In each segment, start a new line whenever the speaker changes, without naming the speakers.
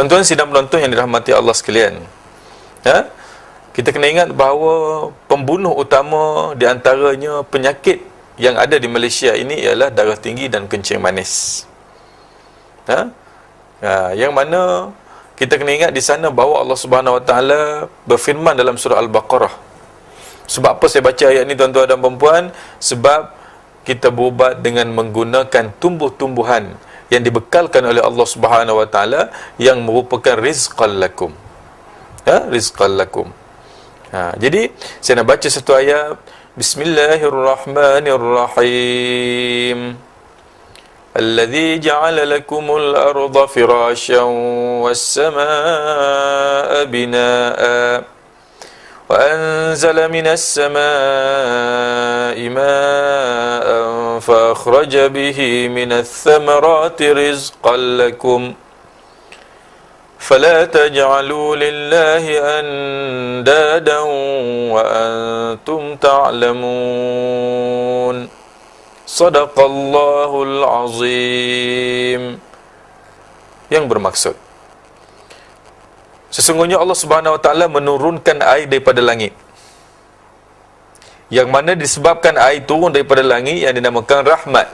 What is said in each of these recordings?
Tuan-tuan sidang penonton yang dirahmati Allah sekalian. Ha? Kita kena ingat bahawa pembunuh utama di antaranya penyakit yang ada di Malaysia ini ialah darah tinggi dan kencing manis. Ha? Ha, yang mana kita kena ingat di sana bahawa Allah Subhanahu Wa Taala berfirman dalam surah Al-Baqarah. Sebab apa saya baca ayat ini tuan-tuan dan puan Sebab kita berubat dengan menggunakan tumbuh-tumbuhan yang dibekalkan oleh Allah Subhanahu Wa Taala yang merupakan rizqan lakum. Ha, rizqan lakum. Ha, jadi saya nak baca satu ayat Bismillahirrahmanirrahim. الذي جعل لكم الأرض فراشا والسماء بناء وأنزل من السماء ماء فأخرج به من الثمرات رزقا لكم ۖ. فلا تجعلوا لله أندادا وأنتم تعلمون. صدق الله العظيم. Yang bermaksud sesungguhnya Allah Subhanahu wa taala menurunkan air daripada langit. Yang mana disebabkan air turun daripada langit yang dinamakan rahmat.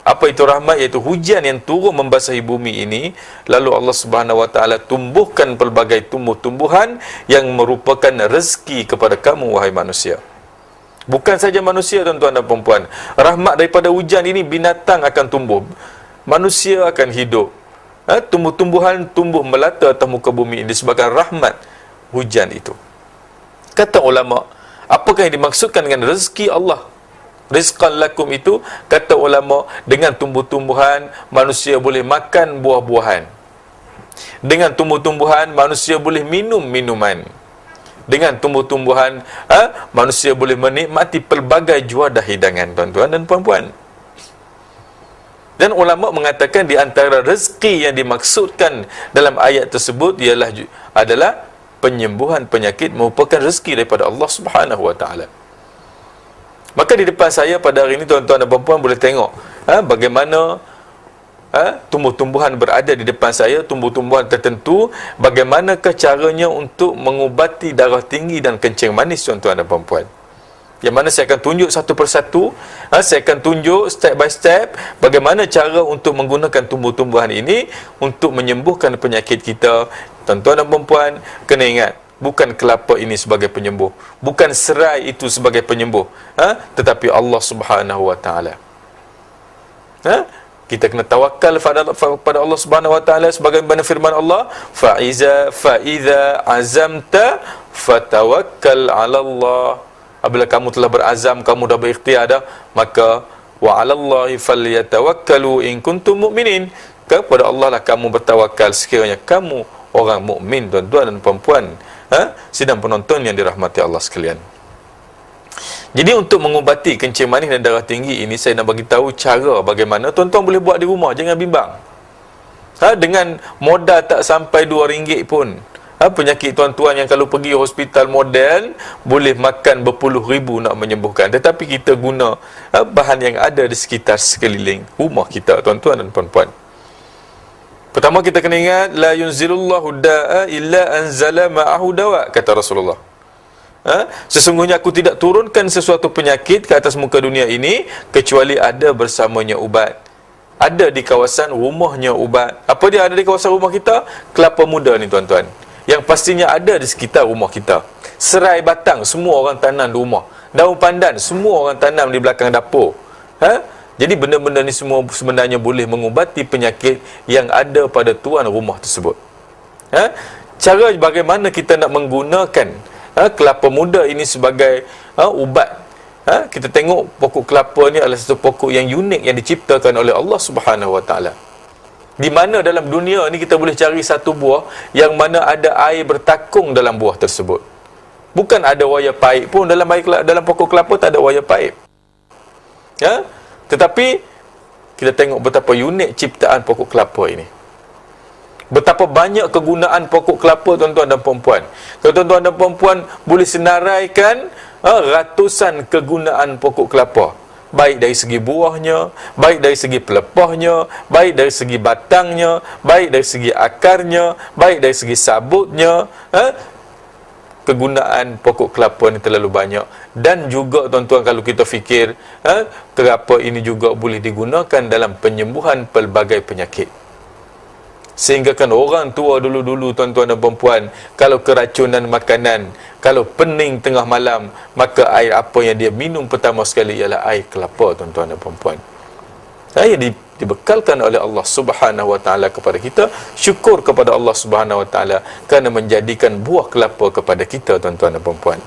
Apa itu rahmat? Iaitu hujan yang turun membasahi bumi ini. Lalu Allah Subhanahu wa taala tumbuhkan pelbagai tumbuh-tumbuhan yang merupakan rezeki kepada kamu wahai manusia. Bukan saja manusia tuan-tuan dan puan rahmat daripada hujan ini binatang akan tumbuh. Manusia akan hidup ha? tumbuh-tumbuhan tumbuh melata atas muka bumi ini disebabkan rahmat hujan itu. Kata ulama apakah yang dimaksudkan dengan rezeki Allah? Rizqan lakum itu kata ulama dengan tumbuh-tumbuhan manusia boleh makan buah-buahan. Dengan tumbuh-tumbuhan manusia boleh minum minuman. Dengan tumbuh-tumbuhan ha, manusia boleh menikmati pelbagai juadah hidangan tuan-tuan dan puan-puan dan ulama mengatakan di antara rezeki yang dimaksudkan dalam ayat tersebut ialah adalah penyembuhan penyakit merupakan rezeki daripada Allah Subhanahu wa taala Maka di depan saya pada hari ini tuan-tuan dan puan-puan boleh tengok ha, bagaimana ha, tumbuh-tumbuhan berada di depan saya, tumbuh-tumbuhan tertentu, bagaimanakah caranya untuk mengubati darah tinggi dan kencing manis tuan-tuan dan puan-puan. Yang mana saya akan tunjuk satu persatu, ha, saya akan tunjuk step by step bagaimana cara untuk menggunakan tumbuh-tumbuhan ini untuk menyembuhkan penyakit kita. Tuan-tuan dan puan-puan kena ingat, bukan kelapa ini sebagai penyembuh bukan serai itu sebagai penyembuh ha? tetapi Allah subhanahu wa ta'ala ha? kita kena tawakal pada Allah subhanahu wa ta'ala sebagai mana firman Allah fa'iza fa'iza azamta fatawakkal ala Allah apabila kamu telah berazam kamu dah berikhtiar dah maka wa 'ala Allahi falyatawakkalu in kuntum mu'minin. Kepada Allah lah kamu bertawakal sekiranya kamu orang mukmin tuan-tuan dan puan-puan. Ha? sidang penonton yang dirahmati Allah sekalian. Jadi untuk mengubati kencing manis dan darah tinggi ini saya nak bagi tahu cara bagaimana tuan-tuan boleh buat di rumah. Jangan bimbang. Ha? dengan modal tak sampai RM2 pun ha? penyakit tuan-tuan yang kalau pergi hospital modern boleh makan berpuluh ribu nak menyembuhkan tetapi kita guna ha? bahan yang ada di sekitar sekeliling rumah kita tuan-tuan dan puan-puan Pertama kita kena ingat la yunzilullahu da'a illa anzala ma'ahu dawa kata Rasulullah. Ha? Sesungguhnya aku tidak turunkan sesuatu penyakit ke atas muka dunia ini kecuali ada bersamanya ubat. Ada di kawasan rumahnya ubat. Apa dia ada di kawasan rumah kita? Kelapa muda ni tuan-tuan. Yang pastinya ada di sekitar rumah kita. Serai batang semua orang tanam di rumah. Daun pandan semua orang tanam di belakang dapur. Ha? Jadi benda-benda ni semua sebenarnya boleh mengubati penyakit yang ada pada tuan rumah tersebut. Ha? Cara bagaimana kita nak menggunakan ha, kelapa muda ini sebagai ha, ubat. Ha? Kita tengok pokok kelapa ni adalah satu pokok yang unik yang diciptakan oleh Allah Subhanahu Wa Taala. Di mana dalam dunia ni kita boleh cari satu buah yang mana ada air bertakung dalam buah tersebut. Bukan ada wayar paip pun dalam air, dalam pokok kelapa tak ada wayar paip. Ya? Tetapi kita tengok betapa unik ciptaan pokok kelapa ini. Betapa banyak kegunaan pokok kelapa tuan-tuan dan puan-puan. Kalau tuan-tuan dan puan-puan boleh senaraikan ha, ratusan kegunaan pokok kelapa. Baik dari segi buahnya, baik dari segi pelepahnya, baik dari segi batangnya, baik dari segi akarnya, baik dari segi sabutnya, ha? kegunaan pokok kelapa ni terlalu banyak. Dan juga tuan-tuan kalau kita fikir ha, kelapa ini juga boleh digunakan dalam penyembuhan pelbagai penyakit sehingga kan orang tua dulu-dulu tuan-tuan dan puan kalau keracunan makanan kalau pening tengah malam maka air apa yang dia minum pertama sekali ialah air kelapa tuan-tuan dan puan saya di, dibekalkan oleh Allah Subhanahu wa taala kepada kita. Syukur kepada Allah Subhanahu wa taala kerana menjadikan buah kelapa kepada kita tuan-tuan dan puan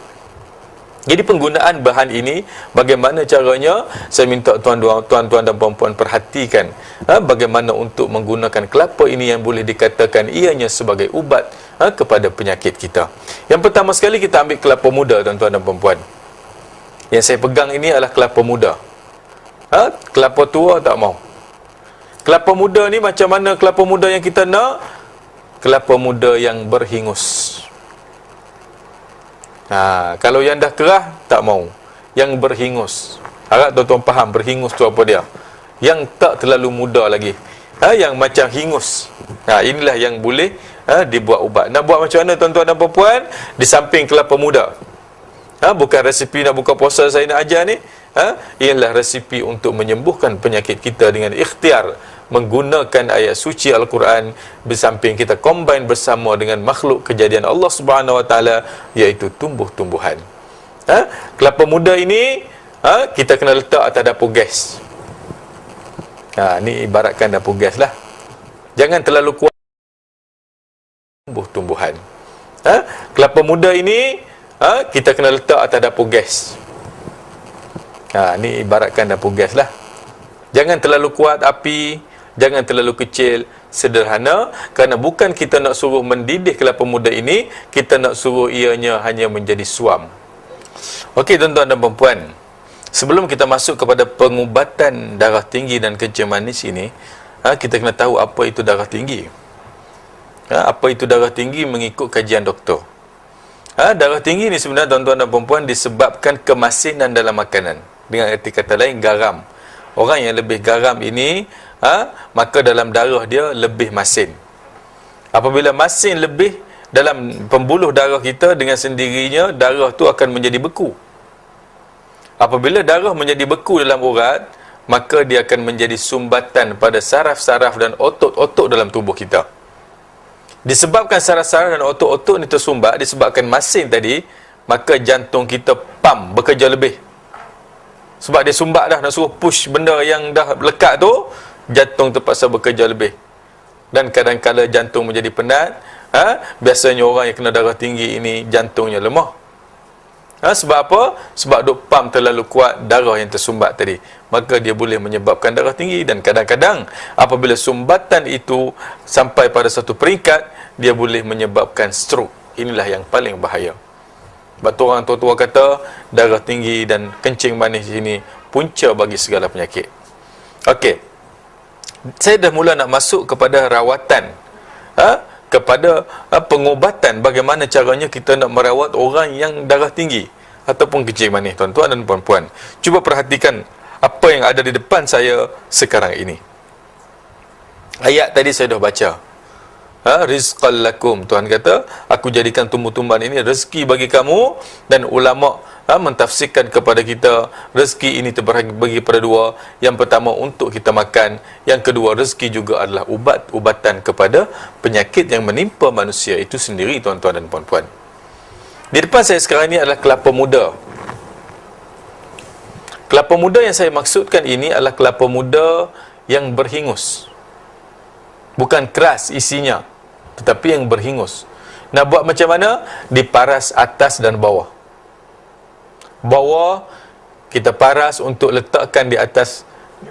jadi penggunaan bahan ini bagaimana caranya? Saya minta tuan-tuan dan puan-puan perhatikan ha, bagaimana untuk menggunakan kelapa ini yang boleh dikatakan ianya sebagai ubat ha, kepada penyakit kita. Yang pertama sekali kita ambil kelapa muda tuan-tuan dan puan-puan. Yang saya pegang ini adalah kelapa muda. Ha, kelapa tua tak mau. Kelapa muda ni macam mana kelapa muda yang kita nak? Kelapa muda yang berhingus. Ha, kalau yang dah kerah tak mau. Yang berhingus. Harap tuan-tuan faham berhingus tu apa dia. Yang tak terlalu muda lagi. Ha, yang macam hingus. Ha, inilah yang boleh ha, dibuat ubat. Nak buat macam mana tuan-tuan dan puan Di samping kelapa muda. Ha, bukan resipi nak buka puasa saya nak ajar ni. Ha, ialah resipi untuk menyembuhkan penyakit kita dengan ikhtiar menggunakan ayat suci Al-Quran bersamping kita combine bersama dengan makhluk kejadian Allah Subhanahu Wa Taala iaitu tumbuh-tumbuhan. Ha? Kelapa muda ini ha? kita kena letak atas dapur gas. Ha, ni ibaratkan dapur gas lah. Jangan terlalu kuat tumbuh-tumbuhan. Ha? Kelapa muda ini ha? kita kena letak atas dapur gas. Ha, ni ibaratkan dapur gas lah. Jangan terlalu kuat api, jangan terlalu kecil sederhana. Kerana bukan kita nak suruh mendidih kelapa muda ini kita nak suruh ianya hanya menjadi suam. Okey tuan-tuan dan puan sebelum kita masuk kepada pengubatan darah tinggi dan kencing manis ini ha, kita kena tahu apa itu darah tinggi. Ha, apa itu darah tinggi mengikut kajian doktor. Ha, darah tinggi ini sebenarnya tuan-tuan dan puan disebabkan kemasinan dalam makanan. Dengan arti kata lain garam orang yang lebih garam ini ha, maka dalam darah dia lebih masin. Apabila masin lebih dalam pembuluh darah kita dengan sendirinya darah tu akan menjadi beku. Apabila darah menjadi beku dalam urat maka dia akan menjadi sumbatan pada saraf-saraf dan otot-otot dalam tubuh kita. Disebabkan saraf-saraf dan otot-otot ni tersumbat disebabkan masin tadi maka jantung kita pam bekerja lebih sebab dia sumbat dah nak suruh push benda yang dah lekat tu jantung terpaksa bekerja lebih dan kadang-kadang jantung menjadi penat ha? biasanya orang yang kena darah tinggi ini jantungnya lemah ha? sebab apa? sebab duk pam terlalu kuat darah yang tersumbat tadi maka dia boleh menyebabkan darah tinggi dan kadang-kadang apabila sumbatan itu sampai pada satu peringkat dia boleh menyebabkan stroke inilah yang paling bahaya sebab tu orang tua-tua kata darah tinggi dan kencing manis ini punca bagi segala penyakit. Okey. Saya dah mula nak masuk kepada rawatan ha? kepada ha, pengobatan bagaimana caranya kita nak merawat orang yang darah tinggi ataupun kecil manis tuan-tuan dan puan-puan. Cuba perhatikan apa yang ada di depan saya sekarang ini. Ayat tadi saya dah baca ha, rizqal lakum. Tuhan kata aku jadikan tumbuh-tumbuhan ini rezeki bagi kamu. Dan ulama' ha, mentafsirkan kepada kita rezeki ini terbagi pada dua. Yang pertama untuk kita makan. Yang kedua rezeki juga adalah ubat-ubatan kepada penyakit yang menimpa manusia itu sendiri tuan-tuan dan puan-puan. Di depan saya sekarang ini adalah kelapa muda. Kelapa muda yang saya maksudkan ini adalah kelapa muda yang berhingus. Bukan keras isinya tetapi yang berhingus nak buat macam mana? Diparas atas dan bawah. Bawa kita paras untuk letakkan di atas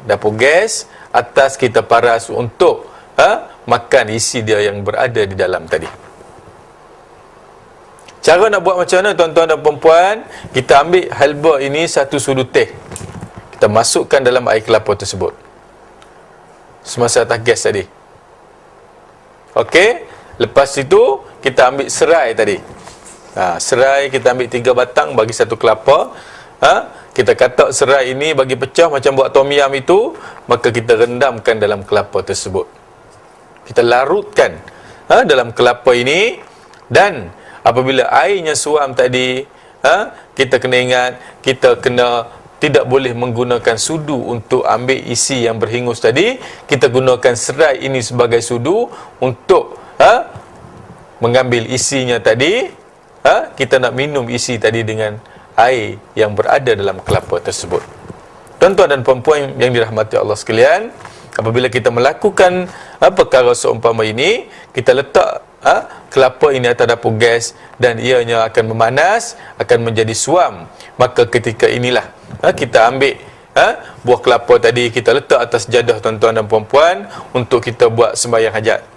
dapur gas atas kita paras untuk ha, makan isi dia yang berada di dalam tadi. Cara nak buat macam mana tuan-tuan dan perempuan kita ambil halba ini satu sudu teh. Kita masukkan dalam air kelapa tersebut. Semasa atas gas tadi. Ok lepas itu kita ambil serai tadi. Ha, serai kita ambil tiga batang bagi satu kelapa. Ha, kita katak serai ini bagi pecah macam buat tom yam itu maka kita rendamkan dalam kelapa tersebut. Kita larutkan ha, dalam kelapa ini. Dan apabila airnya suam tadi ha, kita kena ingat kita kena tidak boleh menggunakan sudu untuk ambil isi yang berhingus tadi. Kita gunakan serai ini sebagai sudu untuk ha, mengambil isinya tadi ha, kita nak minum isi tadi dengan air yang berada dalam kelapa tersebut. Tuan-tuan dan puan-puan yang dirahmati Allah sekalian apabila kita melakukan ha, perkara seumpama ini kita letak ha, kelapa ini atas dapur gas dan ianya akan memanas akan menjadi suam. Maka ketika inilah ha, kita ambil ha, buah kelapa tadi kita letak atas jadah tuan-tuan dan puan-puan untuk kita buat sembahyang hajat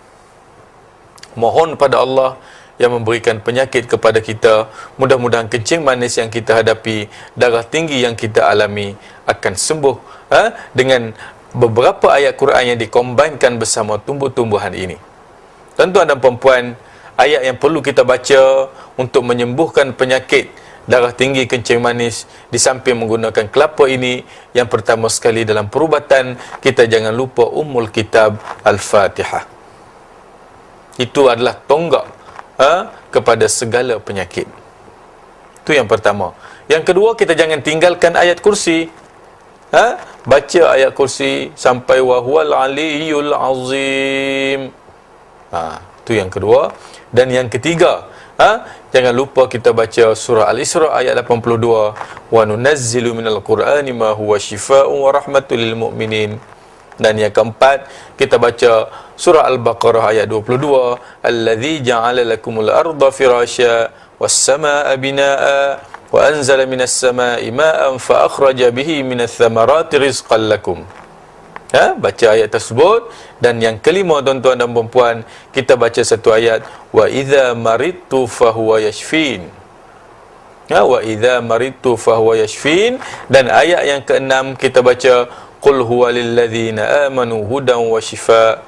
mohon pada Allah yang memberikan penyakit kepada kita. Mudah-mudahan kencing manis yang kita hadapi darah tinggi yang kita alami akan sembuh ha, dengan beberapa ayat Quran yang dikombinkan bersama tumbuh-tumbuhan ini. Tuan-tuan dan puan-puan ayat yang perlu kita baca untuk menyembuhkan penyakit darah tinggi kencing manis di samping menggunakan kelapa ini yang pertama sekali dalam perubatan kita jangan lupa umul kitab al-fatihah itu adalah tonggak ha, kepada segala penyakit. Itu yang pertama. Yang kedua kita jangan tinggalkan ayat kursi. Ha? baca ayat kursi sampai wahwal aliyul azim. Ha, itu yang kedua. Dan yang ketiga ha? jangan lupa kita baca surah Al-Isra ayat 82 wa nunazzilu minal qur'ani ma huwa shifaa'un wa rahmatul lil mu'minin. Dan yang keempat kita baca surah Al-Baqarah ayat 22 allazi ja'ala lakumul arda firasya was samaa'a binaa'a wa anzala minas samaa'i ma'an fa akhraja bihi minats thamarati rizqan lakum. Ha? baca ayat tersebut. Dan yang kelima tuan-tuan dan puan kita baca satu ayat. Wa idza maridtu fahuwa yashfin. Ha? wa idza maridtu fahuwa yashfin. Dan ayat yang keenam kita baca qul huwa lil ladzina amanu hudan wa shifa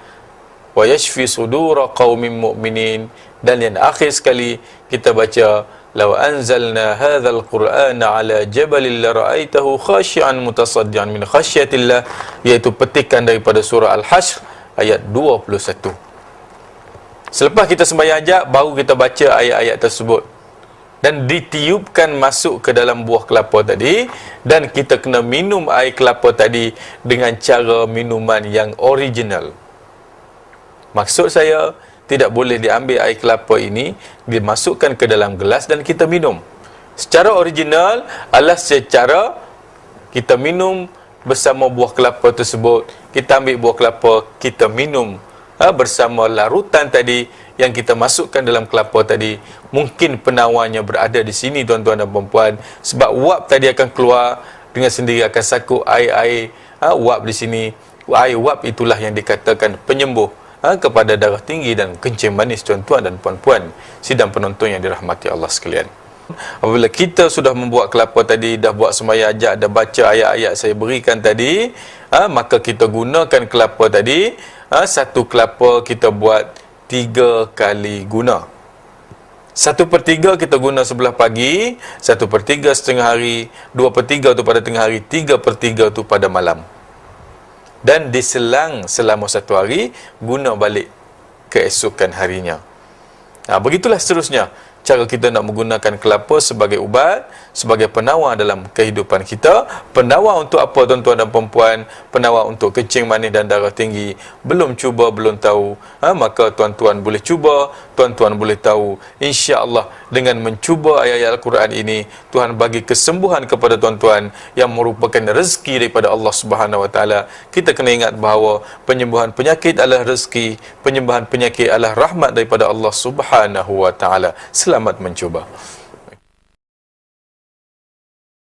wa yashfi sudura qaumin mu'minin dan yang akhir sekali kita baca law anzalna hadzal qur'ana ala jabalin la ra'aitahu khashi'an mutasaddian min khasyatillah iaitu petikan daripada surah al-hashr ayat 21 selepas kita sembahyang ajak baru kita baca ayat-ayat tersebut. Dan ditiupkan masuk ke dalam buah kelapa tadi dan kita kena minum air kelapa tadi dengan cara minuman yang original maksud saya tidak boleh diambil air kelapa ini dimasukkan ke dalam gelas dan kita minum. Secara original adalah secara kita minum bersama buah kelapa tersebut. Kita ambil buah kelapa kita minum ha, bersama larutan tadi yang kita masukkan dalam kelapa tadi. Mungkin penawarnya berada di sini tuan-tuan dan puan sebab wap tadi akan keluar dengan sendiri akan sakut air-air ha, wap di sini. Air wap itulah yang dikatakan penyembuh ha, kepada darah tinggi dan kencing manis tuan-tuan dan puan-puan sidang penonton yang dirahmati Allah sekalian. Apabila kita sudah membuat kelapa tadi dah buat semaya ajak dah baca ayat-ayat saya berikan tadi ha, maka kita gunakan kelapa tadi. Ha, satu kelapa kita buat tiga kali guna. Satu per tiga kita guna sebelah pagi satu per tiga setengah hari dua per tiga tu pada tengah hari tiga per tiga tu pada malam dan diselang selama satu hari guna balik keesokan harinya. Nah, begitulah seterusnya cara kita nak menggunakan kelapa sebagai ubat, sebagai penawar dalam kehidupan kita. Penawar untuk apa tuan-tuan dan puan Penawar untuk kencing manis dan darah tinggi. Belum cuba, belum tahu. Ha, maka tuan-tuan boleh cuba, tuan-tuan boleh tahu. Insya-Allah dengan mencuba ayat-ayat Al-Quran ini, Tuhan bagi kesembuhan kepada tuan-tuan yang merupakan rezeki daripada Allah Subhanahu Wa Taala. Kita kena ingat bahawa penyembuhan penyakit adalah rezeki, penyembuhan penyakit adalah rahmat daripada Allah Subhanahu Wa Taala. Selamat mencuba.